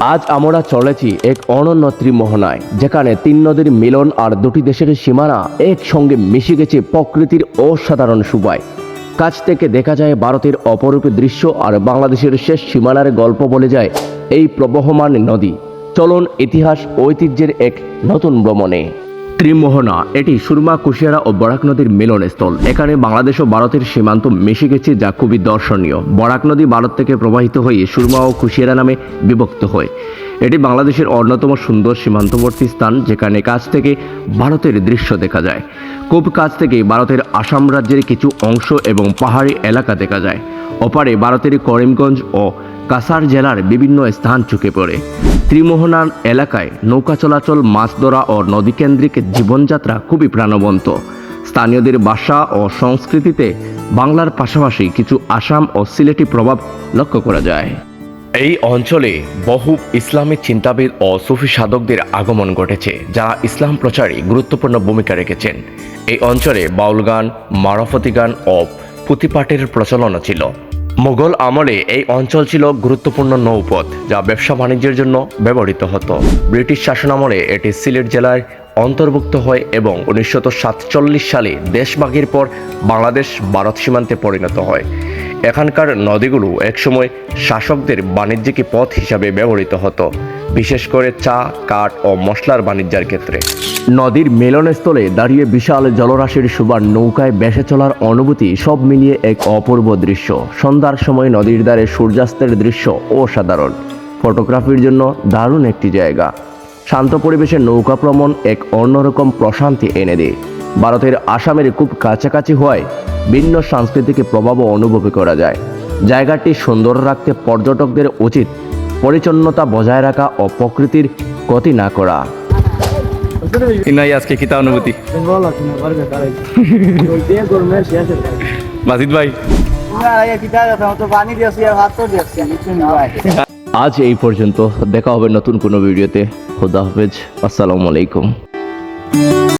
আজ আমরা চলেছি এক অনন্য ত্রিমোহনায়, যেখানে তিন নদীর মিলন আর দুটি দেশের সীমানা একসঙ্গে মিশে গেছে প্রকৃতির অসাধারণ সুবায় কাছ থেকে দেখা যায় ভারতের অপরূপ দৃশ্য আর বাংলাদেশের শেষ সীমানার গল্প বলে যায় এই প্রবহমান নদী। চলন ইতিহাস ঐতিহ্যের এক নতুন ভ্রমণে। ত্রিমোহনা, এটি সুরমা, কুশিয়ারা ও বরাক নদীর মিলনস্থল। এখানে বাংলাদেশ ও ভারতের সীমান্ত মিশে গেছে যা খুবই দর্শনীয়। বরাক নদী ভারত থেকে প্রবাহিত হয়ে সুরমা ও কুশিয়ারা নামে বিভক্ত হয়। এটি বাংলাদেশের অন্যতম সুন্দর সীমান্তবর্তী স্থান, যেখানে কাছ থেকে ভারতের দৃশ্য দেখা যায়। খুব কাছ থেকে ভারতের আসাম রাজ্যের কিছু অংশ এবং পাহাড়ি এলাকা দেখা যায়। অপারে ভারতের করিমগঞ্জ ও কাসার জেলার বিভিন্ন স্থান চুকে পড়ে। ত্রিমোহনার এলাকায় নৌকা চলাচল, মাছ ধরা ও নদীকেন্দ্রিক জীবনযাত্রা খুবই প্রাণবন্ত। স্থানীয়দের ভাষা ও সংস্কৃতিতে বাংলার পাশাপাশি কিছু আসাম ও সিলেটি প্রভাব লক্ষ্য করা যায়। এই অঞ্চলে বহু ইসলামিক চিন্তাবিদ ও সুফি সাধকদের আগমন ঘটেছে, যারা ইসলাম প্রচারে গুরুত্বপূর্ণ ভূমিকা রেখেছেন। এই অঞ্চলে বাউল গান, মারফতি গান ও পুঁথিপাঠের প্রচলনও ছিল। মোগল আমলে এই অঞ্চল ছিল গুরুত্বপূর্ণ নৌপথ, যা ব্যবসা বাণিজ্যের জন্য ব্যবহৃত হতো। ব্রিটিশ শাসনামলে এটি সিলেট জেলার অন্তর্ভুক্ত হয় এবং উনিশশো সাতচল্লিশ সালে দেশভাগের পর বাংলাদেশ ভারত সীমান্তে পরিণত হয়। এখানকার নদীগুলো একসময় শাসকদের বাণিজ্যিক পথ হিসাবে ব্যবহৃত হতো, বিশেষ করে চা, কাঠ ও মশলার বাণিজ্যের ক্ষেত্রে। নদীর মিলনস্থলে দাঁড়িয়ে বিশাল জলরাশির সুবার নৌকায় বেসে চলার অনুভূতি সব মিলিয়ে এক অপূর্ব দৃশ্য। সন্ধ্যার সময় নদীর দ্বারে সূর্যাস্তের দৃশ্য অসাধারণ। ফটোগ্রাফির জন্য দারুণ একটি জায়গা। শান্ত পরিবেশে নৌকা ভ্রমণ এক অন্যরকম প্রশান্তি এনে দেয়। ভারতের আসামের খুব কাছাকাছি হওয়ায় ভিন্ন সাংস্কৃতিক প্রভাবও অনুভব করা যায়। জায়গাটি সুন্দর রাখতে পর্যটকদের উচিত পরিচ্ছন্নতা বজায় রাখা ও প্রকৃতির ক্ষতি না করা। নাই আজকে কিতা অনুভূতি? ভাই। আজ এই পর্যন্ত, দেখা হবে নতুন কোনো ভিডিওতে। খুদা হাফেজ, আসসালামু আলাইকুম।